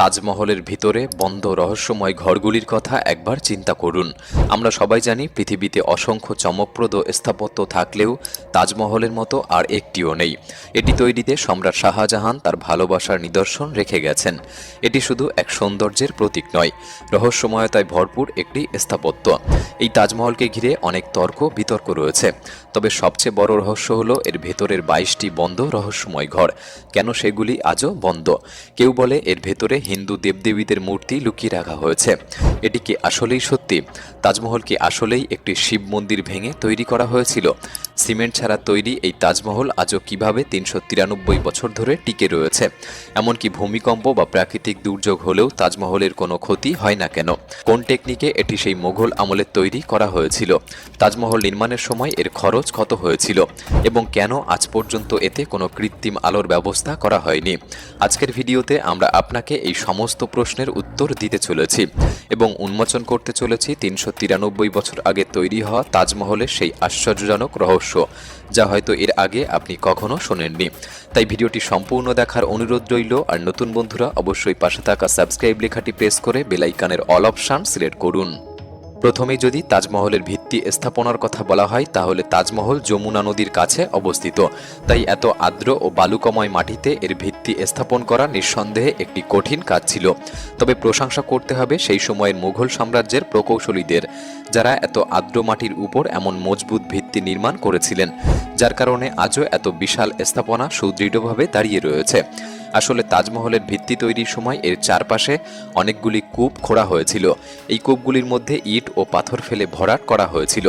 তাজমহলের ভিতরে বন্ধ রহস্যময় ঘরগুলির কথা একবার চিন্তা করুন। আমরা সবাই জানি পৃথিবীতে অসংখ্য চমকপ্রদ স্থাপত্য থাকলেও তাজমহলের মতো আর একটিও নেই। এটি তৈরিতে সম্রাট শাহজাহান তার ভালোবাসার নিদর্শন রেখে গেছেন। এটি শুধু এক সৌন্দর্যের প্রতীক নয়, রহস্যময়তায় ভরপুর একটি স্থাপত্য। এই তাজমহলকে ঘিরে অনেক তর্ক, বিতর্ক রয়েছে। তবে সবচেয়ে বড় রহস্য হলো এর ভেতরের বাইশটি বন্ধ রহস্যময় ঘর। কেন সেগুলি আজও বন্ধ? কেউ বলে এর ভেতরে হিন্দু দেবদেবীদের মূর্তি লুকিয়ে রাখা হয়েছে। এটি কি আসলেই সত্যি? তাজমহল কি আসলেই একটি শিব মন্দির ভেঙে তৈরি করা হয়েছিল? সিমেন্ট ছাড়া তৈরি এই তাজমহল আজও কীভাবে তিনশো তিরানব্বই বছর ধরে টিকে রয়েছে? এমনকি ভূমিকম্প বা প্রাকৃতিক দুর্যোগ হলেও তাজমহলের কোনো ক্ষতি হয় না কেন? কোন টেকনিকে এটি সেই মোঘল আমলের তৈরি করা হয়েছিল? তাজমহল নির্মাণের সময় এর খরচ কত হয়েছিল? এবং কেন আজ পর্যন্ত এতে কোনো কৃত্রিম আলোর ব্যবস্থা করা হয়নি? আজকের ভিডিওতে আমরা আপনাকে এই সমস্ত প্রশ্নের উত্তর দিতে চলেছি এবং উন্মোচন করতে চলেছি তিনশো তিরানব্বই বছর আগে তৈরি হওয়া তাজমহলের সেই আশ্চর্যজনক রহস্য, যা হয়তো এর আগে আপনি কখনো শোনেননি। তাই ভিডিওটি সম্পূর্ণ দেখার অনুরোধ রইল, আর নতুন বন্ধুরা অবশ্যই পাশে থাকা সাবস্ক্রাইব লেখাটি প্রেস করে বেলাইকানের অল অপশান সিলেক্ট করুন। প্রথমেই যদি তাজমহলের ভিত্তি স্থাপনার কথা বলা হয়, তাহলে তাজমহল যমুনা নদীর কাছে অবস্থিত। তাই এত আর্দ্র ও বালুকময় মাটিতে এর ভিত্তি স্থাপন করা নিঃসন্দেহে একটি কঠিন কাজ ছিল। তবে প্রশংসা করতে হবে সেই সময়ের মুঘল সাম্রাজ্যের প্রকৌশলীদের, যারা এত আর্দ্র মাটির উপর এমন মজবুত ভিত্তি নির্মাণ করেছিলেন, যার কারণে আজও এত বিশাল স্থাপনা সুদৃঢ়ভাবে দাঁড়িয়ে রয়েছে। আসলে তাজমহলের ভিত্তি তৈরির সময় এর চারপাশে অনেকগুলি কূপ খোঁড়া হয়েছিল। এই কূপগুলির মধ্যে ইট ও পাথর ফেলে ভরাট করা হয়েছিল।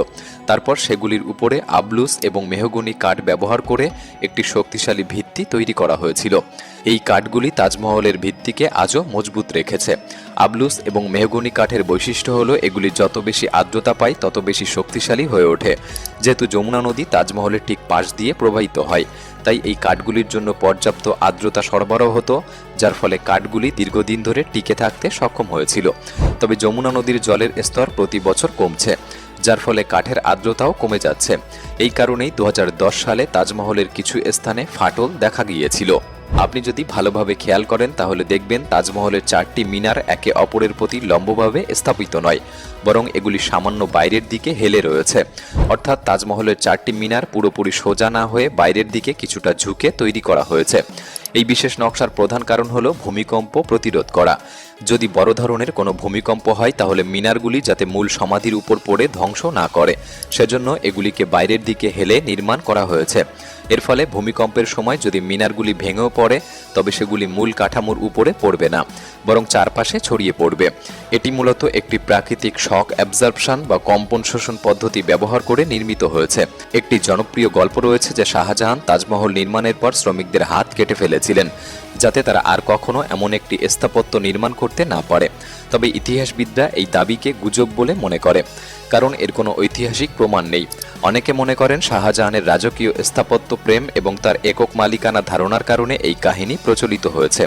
তারপর সেগুলির উপরে আবলুস এবং মেহগুনি কাঠ ব্যবহার করে একটি শক্তিশালী ভিত্তি তৈরি করা হয়েছিল। এই কাঠগুলি তাজমহলের ভিত্তিকে আজও মজবুত রেখেছে। আবলুস এবং মেহগুনি কাঠের বৈশিষ্ট্য হলো, এগুলি যত বেশি আর্দ্রতা পায়, তত বেশি শক্তিশালী হয়ে ওঠে। যেহেতু যমুনা নদী তাজমহলের ঠিক পাশ দিয়ে প্রবাহিত হয়। তাই এই কাঠগুলির জন্য পর্যাপ্ত আর্দ্রতা সরবরাহ হতো, যার ফলে কাঠগুলি দীর্ঘদিন ধরে টিকে থাকতে সক্ষম হয়েছিল। তবে যমুনা নদীর জলের স্তর প্রতি বছর কমছে, যার ফলে কাঠের আর্দ্রতাও কমে যাচ্ছে। এই কারণেই দু হাজার দশ সালে তাজমহলের কিছু স্থানে ফাটল দেখা গিয়েছিল। আপনি যদি ভালোভাবে খেয়াল করেন, তাহলে দেখবেন তাজমহলের চারটি মিনার একে অপরের প্রতি লম্বভাবে স্থাপিত নয়, বরং এগুলি সামান্য বাইরের দিকে হেলে রয়েছে। অর্থাৎ তাজমহলের চারটি মিনার পুরোপুরি সোজা না হয়ে বাইরের দিকে কিছুটা ঝুঁকে তৈরি করা হয়েছে। এই বিশেষ নকশার প্রধান কারণ হল ভূমিকম্প প্রতিরোধ করা। যদি বড় ধরনের কোনো ভূমিকম্প হয়, তাহলে মিনারগুলি যাতে মূল সমাধির উপর পড়ে ধ্বংস না করে। সেজন্য এগুলিকে বাইরের দিকে হেলে নির্মাণ করা হয়েছে। এর ফলে ভূমিকম্পের সময় যদি মিনারগুলি ভেঙেও পড়ে, তবে সেগুলি মূল কাঠামোর উপরে পড়বে না, বরং চারপাশে ছড়িয়ে পড়বে। এটি মূলত একটি প্রাকৃতিক শক অ্যাবজর্পশন বা কম্পন শোষণ পদ্ধতি ব্যবহার করে নির্মিত হয়েছে। একটি জনপ্রিয় গল্প রয়েছে যে শাহজাহান তাজমহল নির্মাণের পর শ্রমিকদের হাত কেটে ফেলেছিলেন, যাতে তারা আর কখনো এমন একটি স্থাপত্য নির্মাণ করতে না পারে। তবে ইতিহাসবিদরা এই দাবিকে গুজব বলে মনে করে, কারণ এর কোনো ঐতিহাসিক প্রমাণ নেই। অনেকে মনে করেন শাহজাহানের রাজকীয় স্থাপত্য প্রেম এবং তার একক মালিকানা ধারণার কারণে এই কাহিনী প্রচলিত হয়েছে।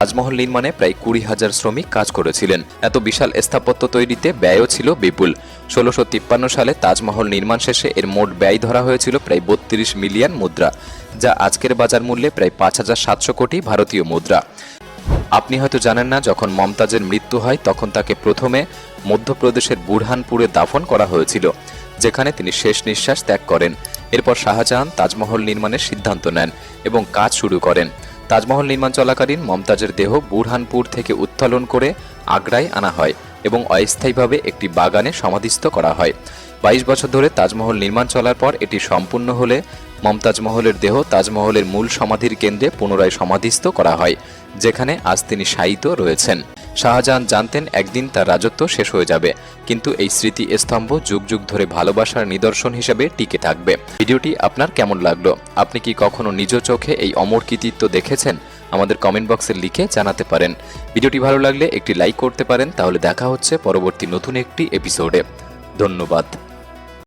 তাজমহল নির্মাণে প্রায় কুড়ি হাজার শ্রমিক কাজ করেছিলেন। এত বিশাল স্থাপত্য তৈরিতে ব্যয়ও ছিল বিপুল। ষোলোশো তিপ্পান্ন সালে তাজমহল নির্মাণ শেষে এর মোট ব্যয় ধরা হয়েছিল প্রায় বত্রিশ মিলিয়ন মুদ্রা, যা আজকের বাজার মূল্যে প্রায় পাঁচ হাজার সাতশো কোটি ভারতীয় মুদ্রা। আপনি হয়তো জানেন না, যখন মমতাজের মৃত্যু হয়, তখন তাকে প্রথমে মধ্যপ্রদেশের বুরহানপুরে দাফন করা হয়েছিল, যেখানে তিনি শেষ নিঃশ্বাস ত্যাগ করেন। এরপর শাহজাহান তাজমহল নির্মাণের সিদ্ধান্ত নেন এবং কাজ শুরু করেন। তাজমহল নির্মাণ চলাকালীন মমতাজের দেহ বুরহানপুর থেকে উত্তোলন করে আগ্রায় আনা হয় এবং অস্থায়ীভাবে একটি বাগানে সমাধিস্থ করা হয়। বাইশ বছর ধরে তাজমহল নির্মাণ চলার পর এটি সম্পূর্ণ হলে মমতাজ মহলের দেহ তাজমহলের মূল সমাধির কেন্দ্রে পুনরায় সমাধিস্থ করা হয়, যেখানে আজ তিনি শায়িত রয়েছেন। শাহজাহান জানতেন একদিন তার রাজত্ব শেষ হয়ে যাবে, কিন্তু এই স্মৃতি স্তম্ভ যুগ যুগ ধরে ভালোবাসার নিদর্শন হিসেবে টিকে থাকবে। ভিডিওটি আপনার কেমন লাগল? আপনি কি কখনো নিজ চোখে এই অমর কৃতিত্ব দেখেছেন? আমাদের কমেন্ট বক্সে লিখে জানাতে পারেন। ভিডিওটি ভালো লাগলে একটি লাইক করতে পারেন, তাহলে দেখা হচ্ছে পরবর্তী নতুন একটি এপিসোডে। ধন্যবাদ।